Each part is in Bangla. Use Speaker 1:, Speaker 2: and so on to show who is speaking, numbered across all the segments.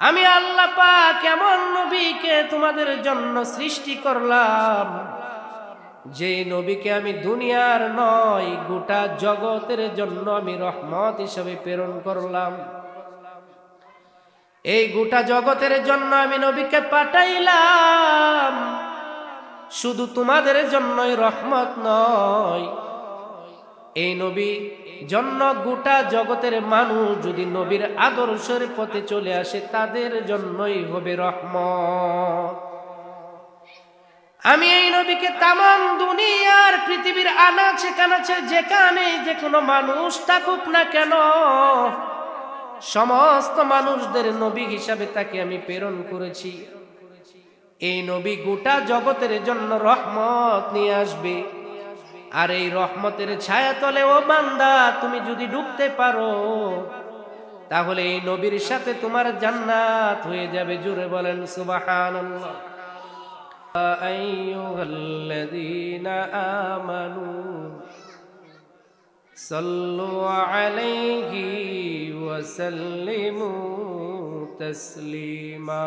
Speaker 1: আমি আল্লাহ পাক কেমন নবীকে তোমাদের জন্য সৃষ্টি করলাম, যে নবীকে আমি দুনিয়ার নয়, গোটা জগতের জন্য আমি রহমত হিসেবে প্রেরণ করলাম। এই গোটা জগতের জন্য আমি নবীকে পাঠাইলাম। শুধু তোমাদের জন্যই রহমত নয় এই নবী, জন্য গোটা জগতের মানুষ যদি নবীর আদর্শের পথে চলে আসে, তাদের জন্যই হবে রহমত। আমি এই নবীকে তামাম দুনিয়ার পৃথিবীর আনাচে কানাচে যেখানে যে কোনো মানুষ থাকুক না কেন, সমস্ত মানুষদের নবী হিসাবে তাকে আমি প্রেরণ করেছি। এই নবী গোটা জগতের জন্য রহমত নিয়ে আসবে। আর এই রহমতের ছায়া তলে ও বান্দা, তুমি যদি ডুবতে পারো, তাহলে এই নবীর সাথে তোমার জান্নাত হয়ে যাবে। জুড়ে বলেন সুবাহান আমানু সল্লু আলাইহি ওয়াসাল্লিমু তাসলিমা।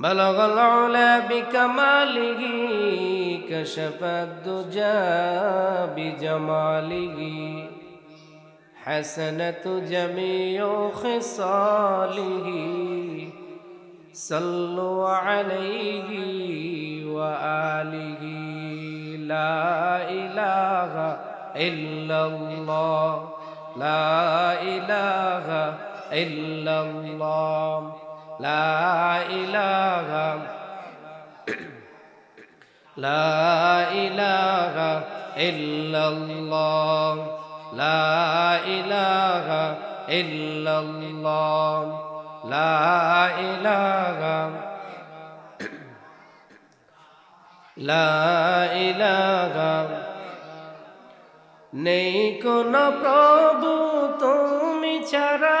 Speaker 1: بلغ العلا بكماله كشف الدجى بجماله. حسنة جميع خصاله. صلوا عليه وآله. لا إله إلا الله. لا إله إلا الله. লা লা লা লা লা নেই কোন প্রভু তুমি ছাড়া।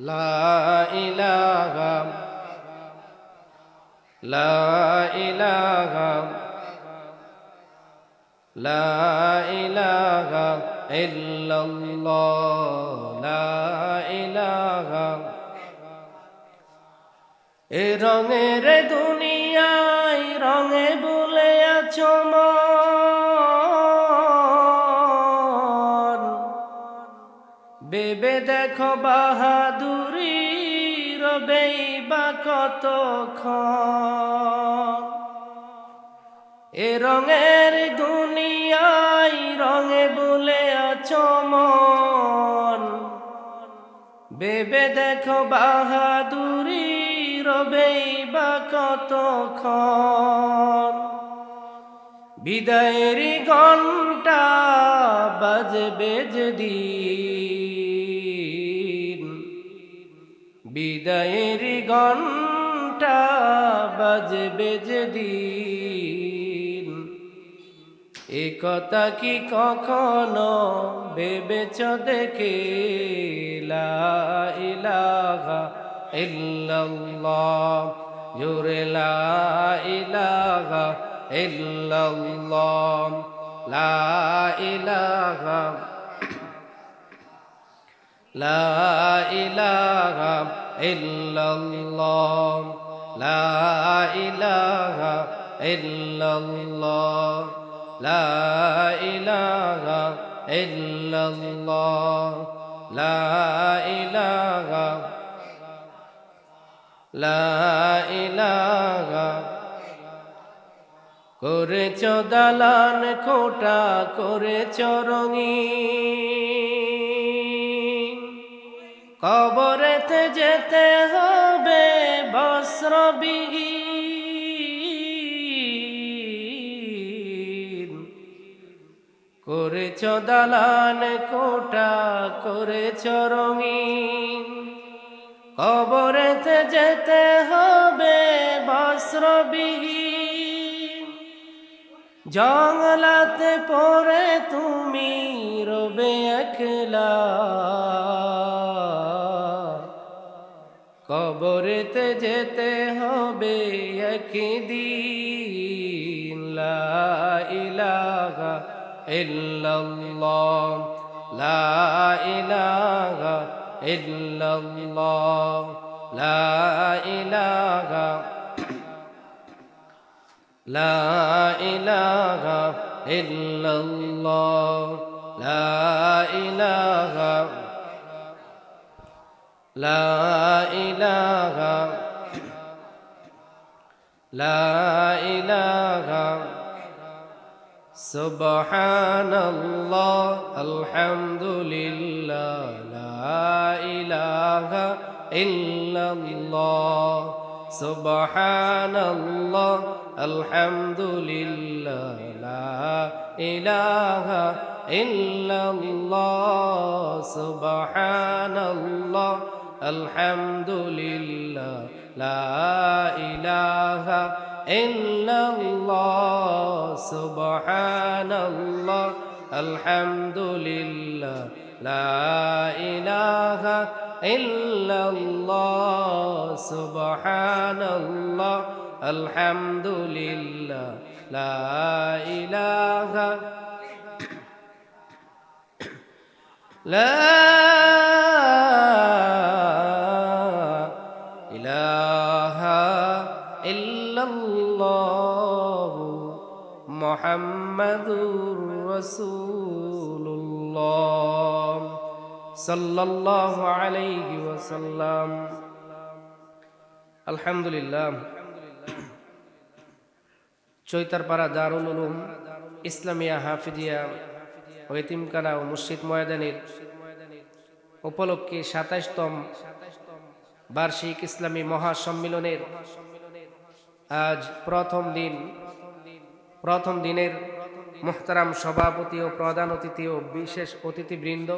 Speaker 1: লা লা লা লা এ রঙের দুনিয়ায় রঙে বলে আছো বেবে দেখো বাহাদুরি এ রঙের দুনিয়ায় রঙে বলে আছো মন। বেবে দেখো বাহাদুরি রবেই বা কতক্ষণ? বিদায়ের ঘণ্টা বাজবে যেদিন বিদায়ের ঘণ্টা বাজবে যেদিন এ কথা কি কখনো ভেবেছ দেখে? লা ইলাহা ইল্লাল্লাহ, জোরে লা ইলাহা লা লা লা ইলাহা ইল্লাল্লাহ। লা ইলাহা ইল্লাল্লাহ। লা ইলাহা লা ইলাহা। করেছ দালান খোটা, করেছ রঙিন। কবরেতে যেতে হবে বস্ত্রবিহীন করেছ দালান কোটা, করেছ রঙিন। কবরেতে যেতে হবে বস্ত্রবিহীন জঙ্গলাতে পরে তুমি রবে একলা। যেতে হবে একদিন। লা ইলাহা ইল্লাল্লাহ। লা ইলাহা ইল্লাল্লাহ। লা ইলাহা লা ইলাহা ইল্লাল্লাহ। লা ইলাহা লা ইলাহা لا إله سبحان الله الحمد لله لا إله إلا الله سبحان الله الحمد لله لا إله إلا الله سبحان الله الحمد لله لا إله إلا الله سبحان الله الحمد لله لا إله إلا الله سبحان الله الحمد لله لا إله لا মোহাম্মদুর রসুল্লাহ সাল্লাল্লাহু আলাইহি ওয়াসাল্লাম। আলহামদুলিল্লাহ। চৈতারপাড়া দারুল উলুম, ইসলামিয়া হাফিজিয়া ও ইতিমখানা ও মুর্শিদ ময়দানের উপলক্ষে সাতাইশতম বার্ষিক ইসলামী মহাসম্মিলনের আজ প্রথম দিন। প্রথম দিনের মুহতারাম সভাপতি ও প্রধান অতিথি ও বিশেষ অতিথিবৃন্দ।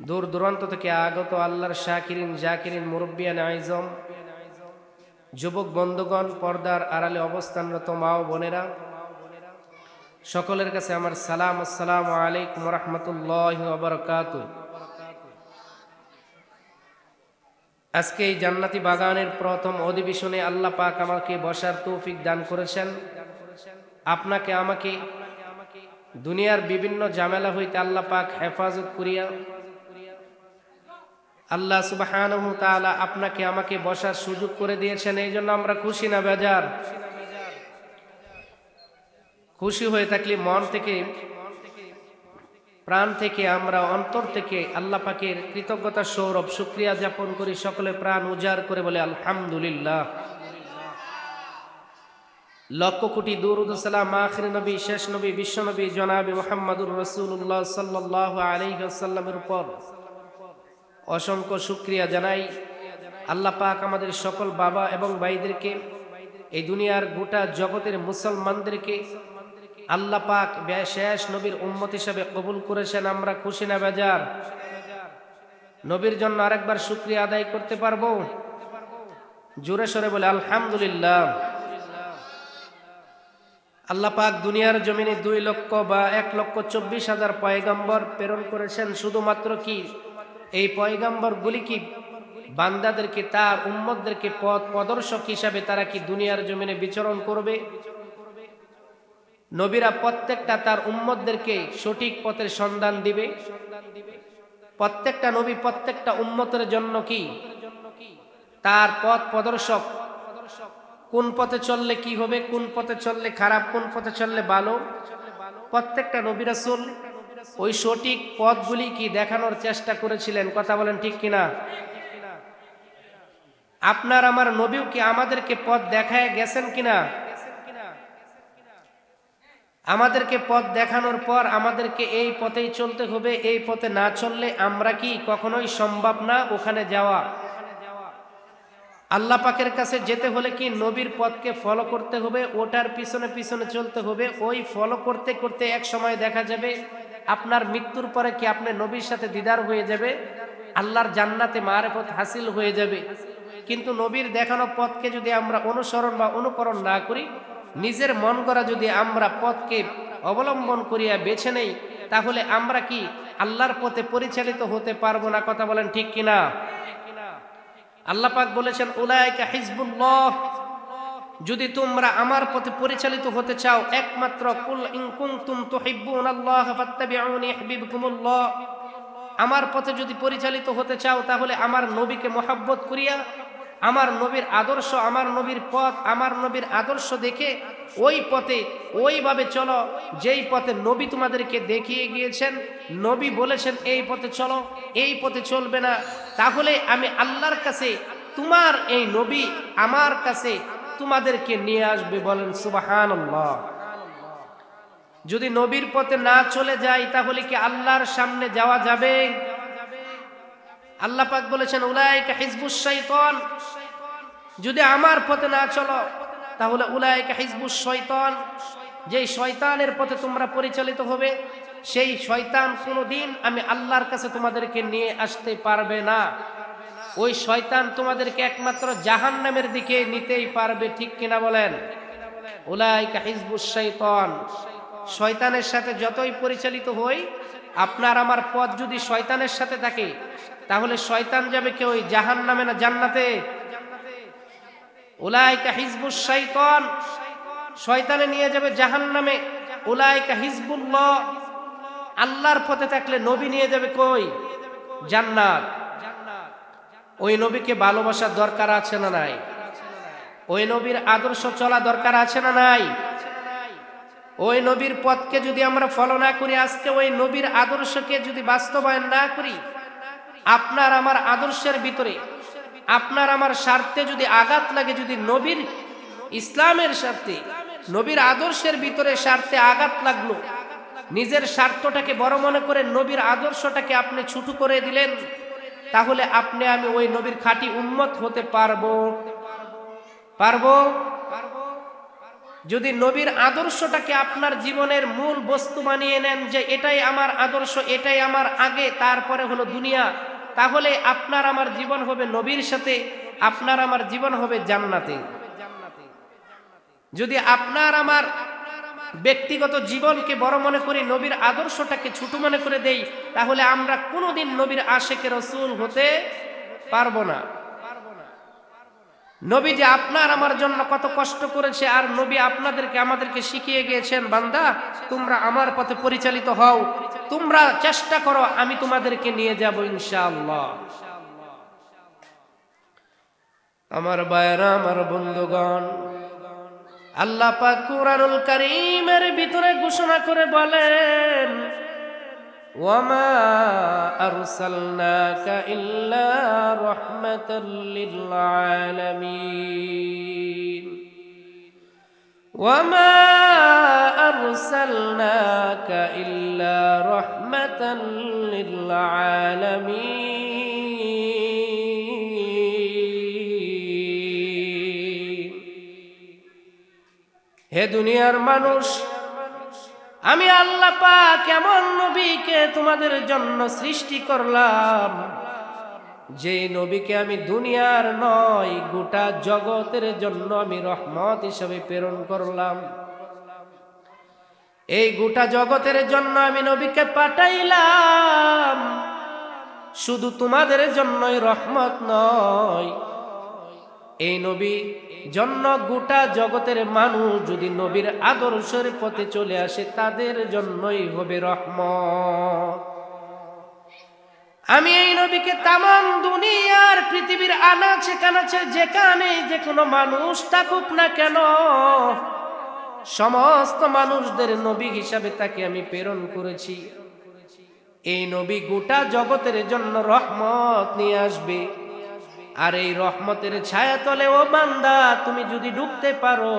Speaker 1: দূর দূরান্ত থেকে আগত আল্লাহর শাকিরিন, জাকিরিন, মুরব্বিয়ান আইজম, যুবক বন্ধুগণ, পর্দার আড়ালে অবস্থানরত মা ও বোনেরা, সকলের কাছে আমার সালাম, আসসালাম আলাইকুম রহমতুল্লাহ বরকাত আজকে এই জান্নাতি বাগানের প্রথম অধিবেশনে আল্লাহ পাক আমাকে বসার তৌফিক দান করেছেন। আপনাকে আমাকে দুনিয়ার বিভিন্ন জামেলা হইতে আল্লাহ পাক হেফাজত করিয়া আল্লাহ সুবাহানহু তাআলা আপনাকে আমাকে বসার সুযোগ করে দিয়েছেন। এই জন্য আমরা খুশি না, বেজার। খুশি হয়ে থাকলে মন থেকে প্রাণ থেকে আমরা, অন্তর থেকে আল্লাহ পাকের কৃতজ্ঞতা সৌরভ শুক্রিয়া যাপন করি। সকলে প্রাণ উজাড় করে বলে আলহামদুলিল্লাহ। লক্ষ কোটি দুরুদুসালাম আখির নবী, শেষ নবী বিশ্বনবী জনাবি মোহাম্মদুর রসুল্লাহ সাল্লাহ আলহিহাসাল্লামের উপর। অসংখ্য শুক্রিয়া জানাই। আল্লাহ পাক আমাদের সকল বাবা এবং ভাইদেরকে, এই দুনিয়ার গোটা জগতের মুসলমানদেরকে আল্লাহ পাক শেষ নবীর উম্মত হিসাবে কবুল করেছেন, আমরা খুশি না বেজার। নবীর জন্য আরেকবার শুক্রিয়া আদায় করতে পারব? জোরে সরে বলে, আলহামদুলিল্লাহ। আল্লাহ পাক দুনিয়ার জমিনে দুই লক্ষ বা এক লক্ষ চব্বিশ হাজার পয়গাম্বর প্রেরণ করেছেন। শুধুমাত্র কি? এই পয়গাম্বরগুলি কি? বান্দাদেরকে, তার উম্মতদেরকে পথ প্রদর্শক হিসাবে তারা কি দুনিয়ার জমিনে বিচরণ করবে? নবীরা প্রত্যেকটা তার উম্মতদেরকে সঠিক পথের সন্ধান দিবে। প্রত্যেকটা নবী প্রত্যেকটা উম্মতের জন্য কি? তার পথ প্রদর্শক। কোন পথে চললে কি হবে? কোন পথে চললে খারাপ? কোন পথে চললে ভালো? প্রত্যেকটা নবী রাসূল ওই সঠিক পথগুলি কি দেখানোর চেষ্টা করেছিলেন? কথা বলেন ঠিক কিনা? আপনার আমার নবীও কি আমাদেরকে পথ দেখায় গেছেন কিনা? আমাদেরকে পথ দেখানোর পর আমাদেরকে এই পথেই চলতে হবে, এই পথে না চললে আমরা কি কখনোই সম্ভব না ওখানে যাওয়া? আল্লাহ পাকের কাছে যেতে হলে কি নবীর পথকে ফলো করতে হবে, ওটার পিছনে পিছনে চলতে হবে, ওই ফলো করতে করতে এক সময় দেখা যাবে আপনার মৃত্যুর পরে কি আপনি নবীর সাথে দিদার হয়ে যাবে? আল্লাহর জান্নাতে মারেফত হাসিল হয়ে যাবে। কিন্তু নবীর দেখানো পথকে যদি আমরা অনুসরণ বা অনুকরণ না করি নিজের মন করা যদি আমরা পথকে অবলম্বন করিয়া বেছে নেই, তাহলে আমরা কি আল্লাহর পথে পরিচালিত হতে পারব না? কথা বলেন ঠিক কিনা? আল্লাহ পাক বলেছেন, উলাইকা হিজবুল্লাহ। যদি তোমরা আমার পথে পরিচালিত হতে চাও, একমাত্র কুল ইন কুনতুম তুহিব্বুনাল্লাহ ফাত্তাবিউনি ইহবিবকুমুল্লাহ আমার পথে যদি পরিচালিত হতে চাও, তাহলে আমার নবীকে মোহাব্বত করিয়া আমার নবীর আদর্শ, আমার নবীর পথ, আমার নবীর আদর্শ দেখে ওই পথে ওইভাবে চলো, যেই পথে নবী তোমাদেরকে দেখিয়ে গিয়েছেন, নবী বলেছেন, এই পথে চলো, এই পথে চলবে না। তাহলে আমি আল্লাহর কাছে, তোমার এই নবী আমার কাছে তোমাদেরকে নিয়ে আসবে বলেন সুবাহান যদি নবীর পথে না চলে যাই, তাহলে কি আল্লাহর সামনে যাওয়া যাবে? আল্লাহ পাক বলেছেন, উলাইকা হিজবুস শৈতন যদি আমার পথে না চলো, তাহলে উলাইকা হিজবুস শৈতন যেই শয়তানের পথে তোমরা পরিচালিত হবে, সেই শয়তান কোনোদিন আমি আল্লাহর কাছে তোমাদেরকে নিয়ে আসতে পারবে না। ওই শয়তান তোমাদেরকে একমাত্র জাহান নামের দিকে নিতেই পারবে, ঠিক কিনা বলেন? উলাইকা হিজবুস শৈতন শয়তানের সাথে যতই পরিচালিত হই আপনার আমার পথ যদি শয়তানের সাথে থাকে, তাহলে শয়তান যাবে কেউ জাহান নামে না জান্নাতে? উলাইকা হিজবুস শৈতন শয়তানে নিয়ে যাবে জাহান নামে উলাইকা হিজবুল্লাহ। আল্লাহর পথে থাকলে নবী নিয়ে যাবে কই? জান্নাত। ওই নবীকে ভালোবাসার দরকার আছে না নাই? ওই নবীর আদর্শ চলা দরকার আছে না নাই? ওই নবীর পথকে যদি আমরা ফলো না করি, আজকে ওই নবীর আদর্শকে যদি বাস্তবায়ন না করি, আপনার আমার আদর্শের ভিতরে, আপনার আমার স্বার্থে যদি আঘাত লাগে, যদি নবীর ইসলামের স্বার্থে, নবীর আদর্শের ভিতরে স্বার্থে আঘাত লাগল, নিজের স্বার্থটাকে বড় মনে করে নবীর আদর্শটাকে আপনি ছুটু করে দিলেন, তাহলে আপনি আমি ওই নবীর খাঁটি উন্মত হতে পারব। পারব? যদি নবীর আদর্শটাকে আপনার জীবনের মূল বস্তু বানিয়ে নেন যে এটাই আমার আদর্শ, এটাই আমার আগে, তারপরে হলো দুনিয়া, তাহলে আপনার আমার জীবন হবে নবীর সাথে, আপনার আমার জীবন হবে জান্নাতে। যদি আপনার আমার ব্যক্তিগত জীবনকে বড় মনে করি নবীর আদর্শটাকে ছোট মনে করে দেই, তাহলে আমরা কোনোদিন নবীর আশেকে রসুল হতে পারব না। নবী যে আপনার আমার জন্য কত কষ্ট করেছে আর নবী আপনাদেরকে, আমাদেরকে শিখিয়ে গিয়েছেন, বান্দা, তোমরা আমার পথে পরিচালিত হও। তোমরা চেষ্টা করো, আমি তোমাদেরকে নিয়ে যাব ইনশাআল্লাহ। আমার বায়রা আমার বন্ধুগণ, আল্লাহ পাক কুরআনুল কারীমের ভিতরে ঘোষণা করে বলেন وما أرسلناك إلا رحمة للعالمين وما أرسلناك إلا رحمة للعالمين হে দুনিয়ার মানুষ আমি আল্লাহ পাক এমন নবীকে তোমাদের জন্য সৃষ্টি করলাম, যে নবীকে আমি দুনিয়ার নয়, গোটা জগতের জন্য আমি রহমত হিসাবে প্রেরণ করলাম। এই গোটা জগতের জন্য আমি নবীকে পাঠাইলাম। শুধু তোমাদের জন্যই রহমত নয় এই নবী, জন্য গোটা জগতের মানুষ যদি নবীর আদর্শের পথে চলে আসে, তাদের জন্যই হবে রহমত। আমি এই নবীকে তামাম দুনিয়ার পৃথিবীর আনাচে কানাচে যেখানে যে কোনো মানুষ থাকুক না কেন, সমস্ত মানুষদের নবী হিসাবে তাকে আমি প্রেরণ করেছি। এই নবী গোটা জগতের জন্য রহমত নিয়ে আসবে। আর এই রহমতের ছায়া তলে ও বান্দা, তুমি যদি ডুবতে পারো,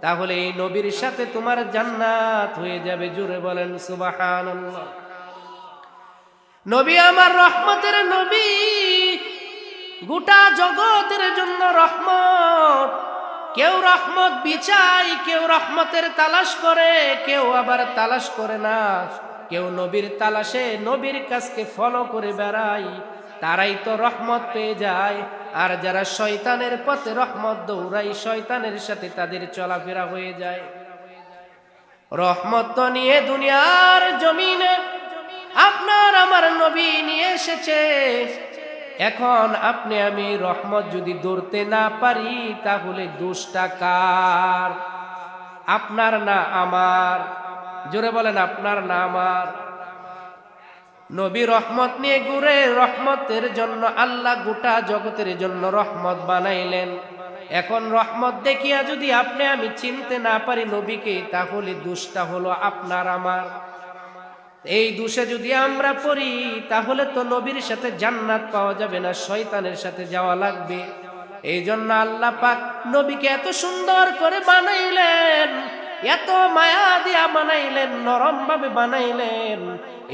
Speaker 1: তাহলে এই নবীর সাথে তোমার জান্নাত হয়ে যাবে। জুড়ে বলেন, সুবহানাল্লাহ। নবী আমার রহমতের নবী, গোটা জগতের জন্য রহমত। কেউ রহমত বিচাই কেউ রহমতের তালাশ করে, কেউ আবার তালাশ করে না। কেউ নবীর তালাশে নবীর কাছকে ফলো করে বেড়ায়। তারাই তো রহমত পেয়ে যায়। আর যারা শয়তানের পথে রহমত দৌড়াই শয়তানের সাথে তাদের চলাফেরা হয়ে যায়। রহমত তো নিয়ে দুনিয়ার জমিনে আপনার আমার নবী নিয়ে এসেছে। এখন আপনি আমি রহমত যদি দৌড়তে না পারি, তাহলে দোষটা কার? আপনার না আমার। জোরে বলেন, আপনার না আমার। নবী রহমত নিয়ে ঘুরে রহমতের জন্য আল্লাহ গোটা জগতের জন্য রহমত বানাইলেন। এখন রহমত দেখিয়া যদি আপনি আমি চিনতে না পারি নবীকে, তাহলে দুষ্টা হলো আপনার আমার। এই দোষে যদি আমরা পড়ি, তাহলে তো নবীর সাথে জান্নাত পাওয়া যাবে না, শয়তানের সাথে যাওয়া লাগবে। এই জন্য আল্লাহ পাক নবীকে এত সুন্দর করে বানাইলেন, এত মায়া দিয়া বানাইলেন, নরম ভাবে বানাইলেন।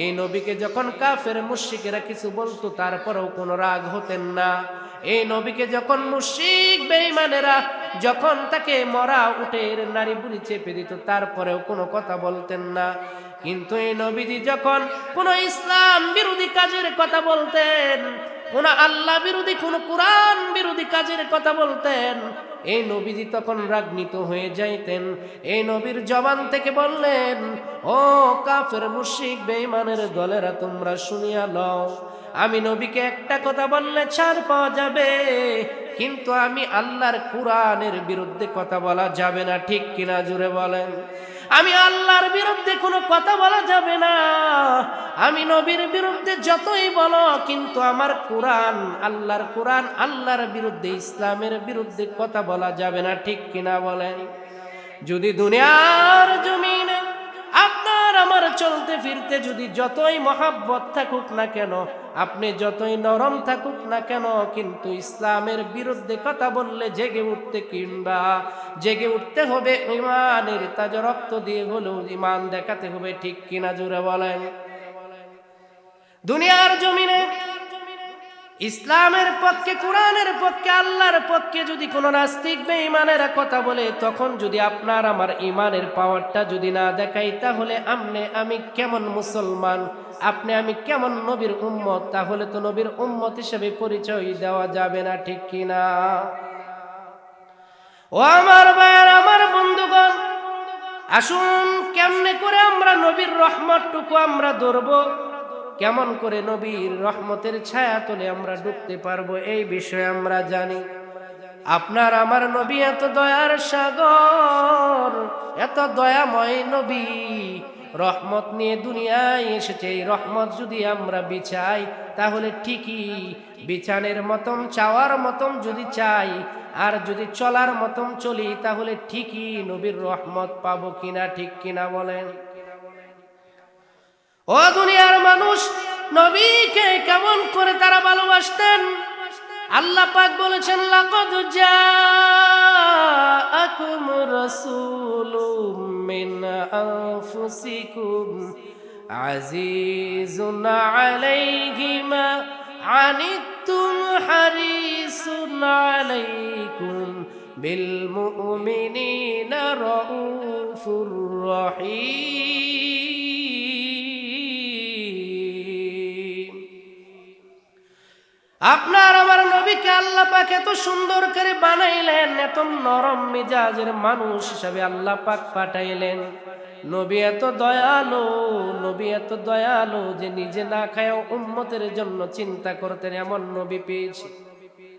Speaker 1: এই নবীকে যখন কাফের মুশিকেরা কিছু বলতো, তারপরেও কোনো রাগ হতেন না। এই নবীকে যখন মুশিক বেঈমানেরা যখন তাকে মরা উটের নারী বুড়ি চেপে দিত, তারপরেও কোনো কথা বলতেন না। কিন্তু এই নবীজি যখন কোন ইসলাম বিরোধী কাজের কথা বলতেন, কোন আল্লাহ বিরোধী, কোন কোরআন বিরোধী কাজের কথা বলতেন এই নবীজি তখন রাগ্নিত হয়ে যাইতেন। এই নবীর জবান থেকে বললেন, ও কাফের মুশিক বেঈমানের দলেরা, তোমরা শুনিয়া লও। আমি নবীকে একটা কথা বললে ছাড় পাওয়া যাবে, কিন্তু আমি আল্লাহর কোরআনের বিরুদ্ধে কথা বলা যাবে না। ঠিক কিনা জুড়ে বলেন। আমি আল্লাহর বিরুদ্ধে কোনো কথা বলা যাবে না। আমি নবীর বিরুদ্ধে যতই বলো, কিন্তু আমার কোরআন, আল্লাহর কোরআন, আল্লাহর বিরুদ্ধে, ইসলামের বিরুদ্ধে কথা বলা যাবে না, ঠিক কিনা বলেন? যদি দুনিয়ার জমিনে আপনার আমার চলতে ফিরতে যদি যতই মহাব্বত থাকুক না কেন আপনি যতই নরম থাকুক না কেন, কিন্তু ইসলামের বিরুদ্ধে কথা বললে জেগে উঠতে কিংবা জেগে উঠতে হবে। ইমানের তাজ রক্ত দিয়ে হলেও ইমান দেখাতে হবে, ঠিক কিনা জুড়ে বলেন? দুনিয়ার জমিনে ইসলামের পক্ষে, কোরআনের পক্ষে, আল্লাহর পক্ষে যদি কোনো নাস্তিক বেঈমানের কথা বলে, তখন যদি আপনার আমার ইমানের পাওয়ারটা যদি না দেখাই তাহলে আমনে আমি কেমন মুসলমান? আপনি আমি কেমন নবীর উম্মত? তাহলে তো নবীর উম্মত হিসেবে পরিচয় দেওয়া যাবে না, ঠিক কিনা ও আমার ভাইয়ার, আমার বন্ধুগণ, আসুন কেমনে করে আমরা নবীর রহমতটুকু আমরা ধরবো? কেমন করে নবীর রহমতের ছায়া তোলে আমরা ডুবতে পারব এই বিষয়ে আমরা জানি। আপনার আমার নবী এত দয়ার সাগর, এত দয়াময় নবী, রহমত নিয়ে দুনিয়ায় এসেছে, এই রহমত যদি আমরা বিছাই, তাহলে ঠিকই, বিছানের মতন, চাওয়ার মতন যদি চাই, আর যদি চলার মতন চলি, তাহলে ঠিকই নবীর রহমত পাবো কিনা, ঠিক কিনা বলেন। ও দুনিয়ার মানুষ, নবীকে কেমন করে তারা ভালোবাসতেন? আল্লাহ পাক বলেছেন, লাকদ জাআকুম রাসূলুম মিন আনফুসিকুম আজিজুন আলাইহি মা আনিতুম হারিসুন আলাইকুম বিল মুমিনিনা রাউফুর রহিম। আপনার আমার নবীকে আল্লাহ পাক এত সুন্দর করে বানাইলেন, এত নরম মেজাজের মানুষ হিসাবে আল্লাহ পাক পাঠাইলেন। নবী এত দয়ালু, নবী এত দয়ালু যে নিজে না খায় উম্মতের জন্য চিন্তা করতেন, এমন নবী পেয়েছি।